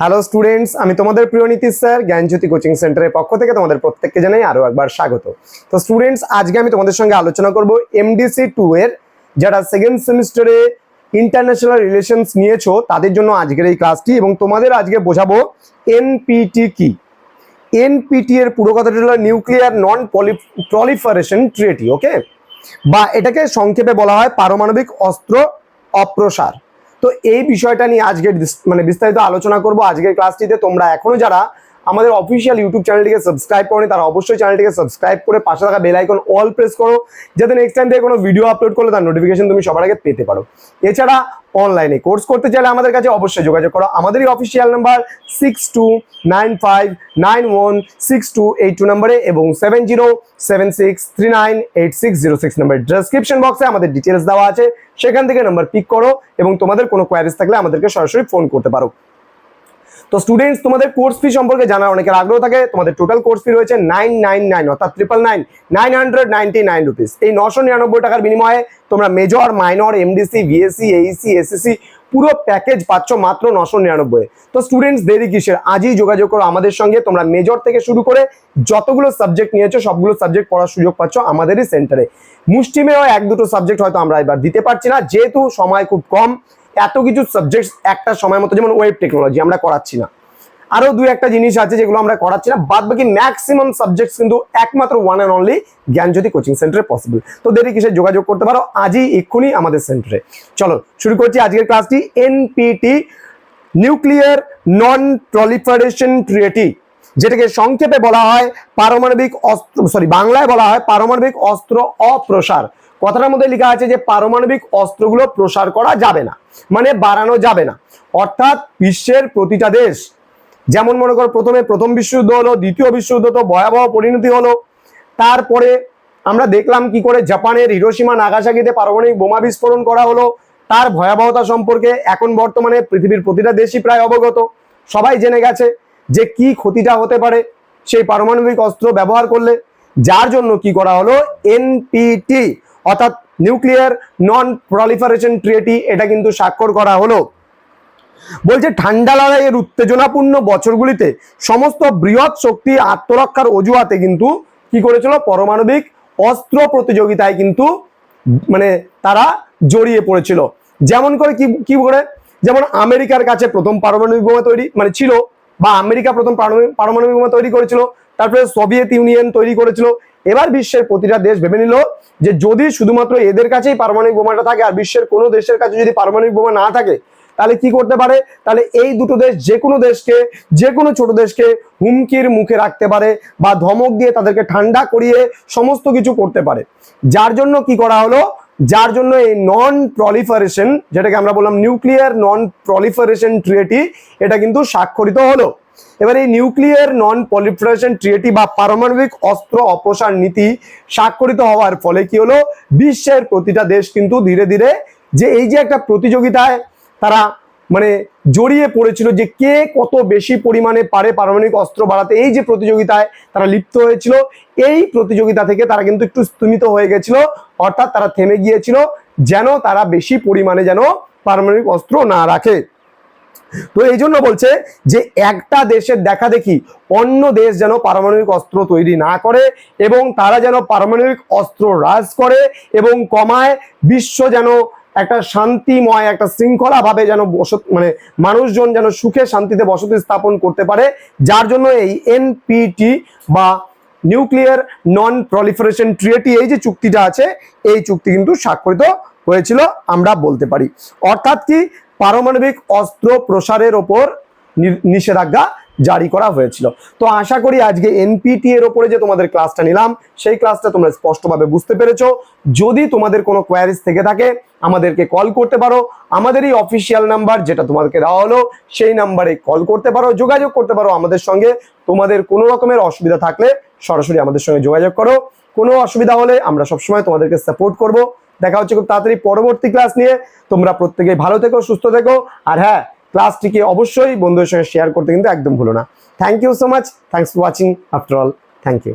Hello students আমি তোমাদের প্রিয় নীতিশ স্যার, জ্ঞানজ্যোতি কোচিং সেন্টারের পক্ষ থেকে তোমাদের প্রত্যেককে জানাই আরও একবার স্বাগত। তো স্টুডেন্টস আজকে আমি তোমাদের সঙ্গে আলোচনা করব এমডিসি টু এর, যারা সেকেন্ড সেমিস্টারে ইন্টারন্যাশনাল রিলেশনস নিয়েছো, তাদের জন্য আজকের এই ক্লাসটি এবং তোমাদের আজকে বোঝাবো এনপিটি কি। এনপিটি এর পুরো কথাটা হলো নিউক্লিয়ার নন প্রলিফারেশন ট্রিটি ওকে বা এটাকে সংক্ষেপে বলা হয় পারমাণবিক অস্ত্র অপ্রসার। তো এই বিষয়টা নিয়ে আজকের মানে বিস্তারিত আলোচনা করব আজকের ক্লাসটিতে। তোমরা এখনও যারা আমাদের অফিসিয়াল ইউটিউব চ্যানেলটিকে সাবস্ক্রাইব করনি, তারা অবশ্যই চ্যানেলটিকে সাবস্ক্রাইব করে পাশে থাকা বেল আইকন অল প্রেস করো। যাতে নেক্সট টাইম থেকে কোনো ভিডিও আপলোড করলে তার নোটিফিকেশন তুমি সবার আগে পেতে পারো। এছাড়া অনলাইনে। কোর্স করতে চাইলে আমাদের কাছে অবশ্যই যোগাযোগ করো। আমাদেরই official number six two nine five nine one six two eight two নাম্বারে এবং seven zero seven six three nine eight six zero six number. Description বক্সে আমাদের ডিটেলস দেওয়া আছে। সেখান থেকে নাম্বার পিক করো এবং তোমাদের কোনো কোয়ারিজ থাকলে আমাদেরকে সরাসরি ফোন করতে পারো। তো স্টুডেন্টস তোমাদের কোর্স ফি সম্পর্কে জানার অনেকের আগ্রহ থাকে। তোমাদের টোটাল কোর্স ফি রয়েছে নাইন নাইন নাইন অর্থাৎ triple nine nine hundred ninety nine rupees এই নশো নিরানব্বই টাকার বিনিময়ে তোমরা major minor MDC VSC AEC SSC পুরো প্যাকেজ পাচ্ছ মাত্র নশো নিরানব্বই। তো স্টুডেন্টস দেরি কিসের? আজই যোগাযোগ করো আমাদের সঙ্গে। তোমরা মেজর থেকে শুরু করে যতগুলো সাবজেক্ট নিয়েছো, সবগুলো সাবজেক্ট পড়ার সুযোগ পাচ্ছ আমাদেরই সেন্টারে মুষ্টিমেয় এক দুটো সাবজেক্ট হয়তো আমরা এবার দিতে পারছি না। যেহেতু সময় খুব কম এত কিছু সাবজেক্ট একটা সময় মতো, যেমন ওয়েব টেকনোলজি আমরা করাচ্ছি না। আরও দুই একটা জিনিস আছে যেগুলো আমরা করাচ্ছি না বাদ বাকি ম্যাক্সিমাম সাবজেক্টস কিন্তু একমাত্র one and only Gyanjyoti coaching সেন্টারে পসিবল তো দেরি কিসে যোগাযোগ করতে পারো আজই এক্ষুনি আমাদের সেন্টারে চলো, শুরু করছি আজকের ক্লাসটি NPT nuclear non proliferation treaty যেটাকে সংক্ষেপে বলা হয় পারমাণবিক অস্ত্র সরি বাংলায় বলা হয় পারমাণবিক অস্ত্র অপ্রসার। কথাটার মধ্যে লেখা আছে যে পারমাণবিক অস্ত্রগুলো প্রসার করা যাবে না। মানে বাড়ানো যাবে না। অর্থাৎ বিশ্বের প্রতিটা দেশ, যেমন মনে করো প্রথমে প্রথম বিশ্বযুদ্ধ হলো, দ্বিতীয় বিশ্বযুদ্ধ তো ভয়াবহ পরিণতি হলো। তারপরে আমরা দেখলাম কি করে জাপানের হিরোসীমা নাগাসাকিতে পারমাণবিক বোমা বিস্ফোরণ করা হলো। তার ভয়াবহতা সম্পর্কে এখন বর্তমানে পৃথিবীর প্রতিটা দেশই প্রায় অবগত। সবাই জেনে গেছে যে কি ক্ষতিটা হতে পারে সেই পারমাণবিক অস্ত্র ব্যবহার করলে। যার জন্য কি করা হলো? এনপিটি, অর্থাৎ নিউক্লিয়ার নন প্রলিফারেশন ট্রিটি এটা কিন্তু স্বাক্ষর করা হলো। বলছে, ঠান্ডা লড়াইয়ের উত্তেজনাপূর্ণ বছরগুলিতে সমস্ত বৃহৎ শক্তি আত্মরক্ষার অজুহাতে কিন্তু কি করেছিল? পারমাণবিক অস্ত্র প্রতিযোগিতায় কিন্তু মানে তারা জড়িয়ে পড়েছিল। যেমন করে কি কি করে? যেমন আমেরিকার কাছে প্রথম পারমাণবিক বোমা তৈরি মানে ছিল, বা আমেরিকা প্রথম পারমাণবিক বোমা তৈরি করেছিল, তারপরে সোভিয়েত ইউনিয়ন তৈরি করেছিল এবার বিশ্বের প্রতিটা দেশ ভেবে নিল যে যদি শুধুমাত্র এদের কাছেই পারমাণবিক বোমাটা থাকে আর বিশ্বের কোনো দেশের কাছে যদি পারমাণবিক বোমা না থাকে, তাহলে কি করতে পারে? তাহলে এই দুটো দেশ যে কোনো দেশকে, যে কোনো ছোট দেশকে হুমকির মুখে রাখতে পারে বা ধমক দিয়ে তাদেরকে ঠান্ডা করিয়ে সমস্ত কিছু করতে পারে। যার জন্য কি করা হলো? যার জন্য এই নন প্রলিফারেশন যেটাকে আমরা বললাম নিউক্লিয়ার নন প্রলিফারেশন ট্রিয়েটি এটা কিন্তু স্বাক্ষরিত হলো। এবার এই নিউক্লিয়ার নন পলিফারেশন ট্রিয়েটি বা পারমাণবিক অস্ত্র অপসার নীতি স্বাক্ষরিত হওয়ার ফলে কি হলো? বিশ্বের প্রতিটা দেশ কিন্তু ধীরে ধীরে যে এই যে একটা প্রতিযোগিতায় তারা মানে জড়িয়ে পড়েছিল যে কে কত বেশি পরিমাণে পারে পারমাণবিক অস্ত্র বাড়াতে। এই যে প্রতিযোগিতায় তারা লিপ্ত হয়েছিল, এই প্রতিযোগিতা থেকে তারা কিন্তু একটু স্তুমিত হয়ে গেছিল, অর্থাৎ তারা থেমে গিয়েছিল যেন তারা বেশি পরিমাণে যেন পারমাণবিক অস্ত্র না রাখে। তো এই জন্য বলছে যে একটা দেশের দেখা দেখি অন্য দেশ যেন পারমাণবিক অস্ত্র তৈরি না করে এবং তারা যেন পারমাণবিক অস্ত্র হ্রাস করে এবং কমায়, বিশ্ব যেন একটা শান্তিময়, একটা শৃঙ্খলা ভাবে যেন বসত মানে মানুষজন যেন সুখে শান্তিতে বসতি স্থাপন করতে পারে। যার জন্য এই এনপিটি বা নিউক্লিয়ার নন প্রলিফারেশন ট্রিয়েটি এই যে চুক্তিটা আছে, এই চুক্তি কিন্তু স্বাক্ষরিত হয়েছিল, আমরা বলতে পারি। অর্থাৎ কি, পারমাণবিক অস্ত্র প্রসারের ওপর নিষেধাজ্ঞা জারি করা হয়েছিল। তো আশা করি আজকে এনপিটি এর ওপরে যে তোমাদের ক্লাসটা নিলাম, সেই ক্লাসটা তোমরা স্পষ্টভাবে বুঝতে পেরেছ। যদি তোমাদের কোনো কোয়ারিজ থেকে থাকে, আমাদেরকে কল করতে পারো। আমাদেরই অফিসিয়াল নাম্বার যেটা তোমাদেরকে দেওয়া হলো, সেই নাম্বারে কল করতে পারো, যোগাযোগ করতে পারো আমাদের সঙ্গে। তোমাদের কোনো রকমের অসুবিধা থাকলে সরাসরি আমাদের সঙ্গে যোগাযোগ করো। কোনো অসুবিধা হলে আমরা সবসময় তোমাদেরকে সাপোর্ট করব। দেখা হচ্ছে খুব তাড়াতাড়ি পরবর্তী ক্লাস নিয়ে। তোমরা প্রত্যেকেই ভালো থেকো, সুস্থ থেকো। আর হ্যাঁ ক্লাসটিকে অবশ্যই বন্ধুদের সঙ্গে শেয়ার করতে কিন্তু একদম ভুলো না। Thank you so much thanks for watching after all thank you